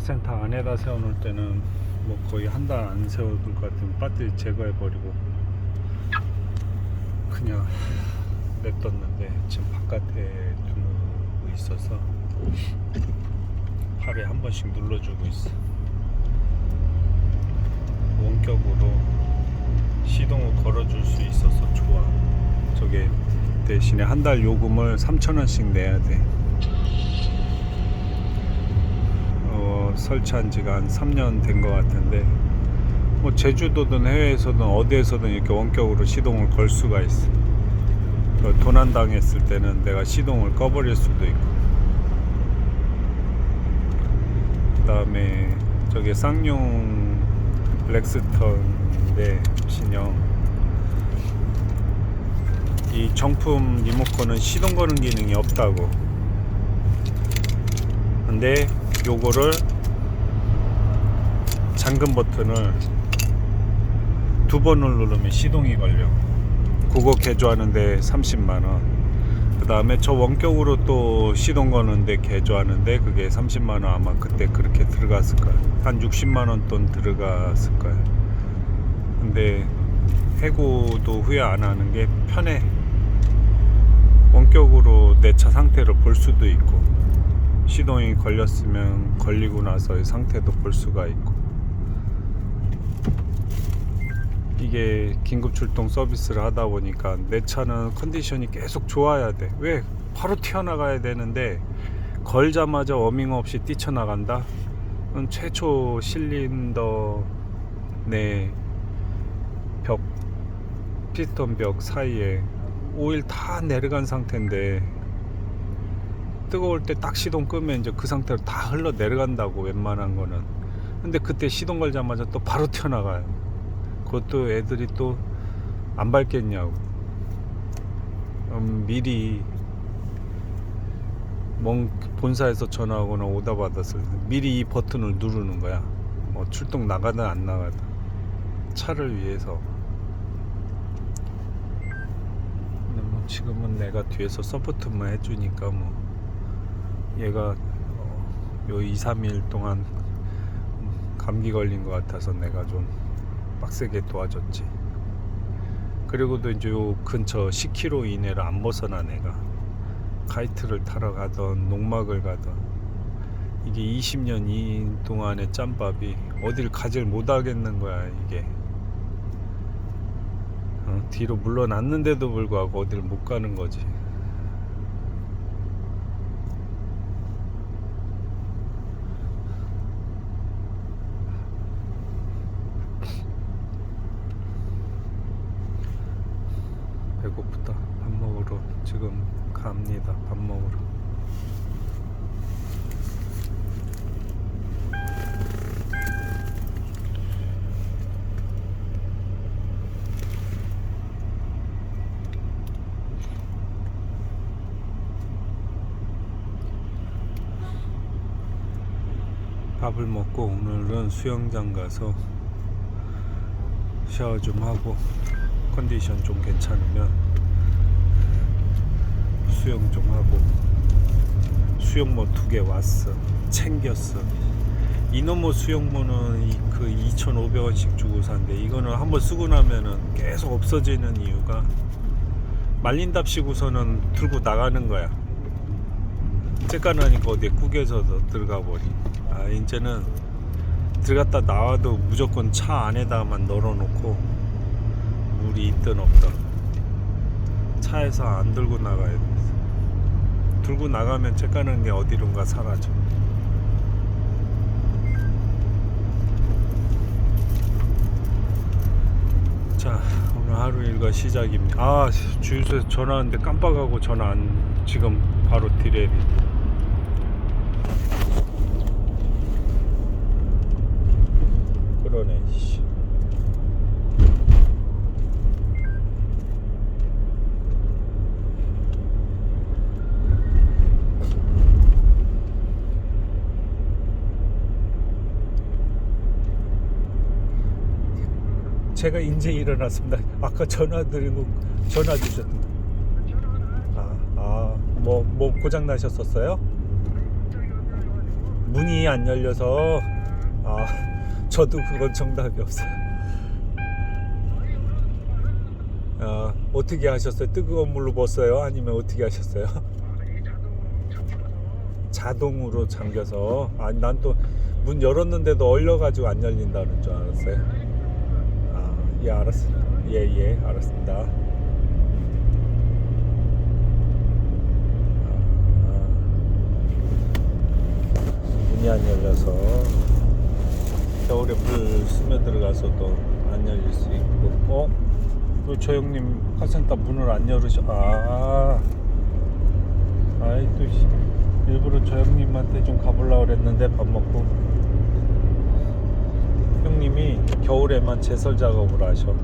워크센터 안에다 세워놓을 때는 뭐 거의 한 달 안 세워둘 것 같으면 배터리 제거해 버리고 그냥 냅뒀는데 지금 바깥에 두고 있어서 하루에 한 번씩 눌러주고 있어. 원격으로 시동을 걸어줄 수 있어서 좋아. 저게 대신에 한 달 요금을 3,000원씩 내야 돼. 어, 설치한 지가 한 3년 된 것 같은데 뭐 제주도든 해외에서든 어디에서든 이렇게 원격으로 시동을 걸 수가 있어. 그 도난 당했을 때는 내가 시동을 꺼버릴 수도 있고. 그다음에 저게 쌍용 렉스턴인데 신형 이 정품 리모컨은 시동 거는 기능이 없다고. 근데 요거를 잠금 버튼을 두 번을 누르면 시동이 걸려. 그거 개조하는데 30만 원. 그 다음에 저 원격으로 또 시동 거는데 개조하는데 그게 30만 원 아마 그때 그렇게 들어갔을 거야. 한 60만 원 돈 들어갔을 거야. 근데 해고도 후회 안 하는 게 편해. 원격으로 내 차 상태를 볼 수도 있고 시동이 걸렸으면 걸리고 나서의 상태도 볼 수가 있고 이게 긴급 출동 서비스를 하다 보니까 내 차는 컨디션이 계속 좋아야 돼. 왜? 바로 튀어나가야 되는데 걸자마자 워밍 없이 뛰쳐나간다? 최초 실린더 내 벽, 피스톤 벽 사이에 오일 다 내려간 상태인데 뜨거울 때 딱 시동 끄면 이제 그 상태로 다 흘러 내려간다고 웬만한 거는 근데 그때 시동 걸자마자 또 바로 튀어나가요 그것도 애들이 또 안 밟겠냐고. 음, 미리 먼 본사에서 전화하거나 오다 받았을 때 미리 이 버튼을 누르는 거야. 뭐 출동 나가든 안 나가든 차를 위해서. 근데 뭐 지금은 내가 뒤에서 서포트만 해주니까 뭐 얘가 어, 요 2, 3일 동안 감기 걸린 것 같아서 내가 좀 빡세게 도와줬지. 그리고도 이제 요 근처 10km 이내를 안 벗어나 내가 카이트를 타러 가던 농막을 가던 이게 20년 이 동안의 짬밥이 어딜 가질 못하겠는 거야 이게. 어, 뒤로 물러났는데도 불구하고 어딜 못 가는 거지 배고프다 밥 먹으러 지금 갑니다. 밥 먹으러. 밥을 먹고 오늘은 수영장 가서 샤워 좀 하고 컨디션 좀 괜찮으면 수영 좀 하고 수영모 두 개 왔어 챙겼어. 이놈의 수영모는 그 2,500원씩 주고 산대. 이거는 한번 쓰고 나면은 계속 없어지는 이유가 말린답시고서는 들고 나가는 거야. 째까나니까 어디에 구겨져서 들어가 버리. 아 이제는 들어갔다 나와도 무조건 차 안에다만 널어놓고 물이 있든 없든 차에서 안 들고 나가야 돼. 들고 나가면 째까는 게 어디론가 사라져. 자 오늘 하루 일과 시작입니다. 아 주유소에서 전화 왔는데 깜빡하고 전화 안 지금 바로 돼. 그러네. 씨. 제가 인제 일어났습니다. 아까 전화 드리고 전화 주셨던. 아, 아, 뭐, 뭐 고장 나셨었어요? 문이 안 열려서 아 저도 그건 정답이 없어요. 아, 어떻게 하셨어요? 뜨거운 물로 벗어요? 아니면 어떻게 하셨어요? 자동으로 잠겨서 아니 난또 문 열었는데도 얼려가지고 안 열린다는 줄 알았어요. 아, 예 알았어. 예예 알았습니다. 아, 문이 안 열려서 겨울에 물 스며들어가서도 안 열릴 수 있고 어? 그저 형님 카센터 문을 안 열으셔 아 아이 또 씨, 일부러 저 형님한테 좀 가보려고 그랬는데 밥 먹고 형님이 겨울에만 제설 작업을 하셔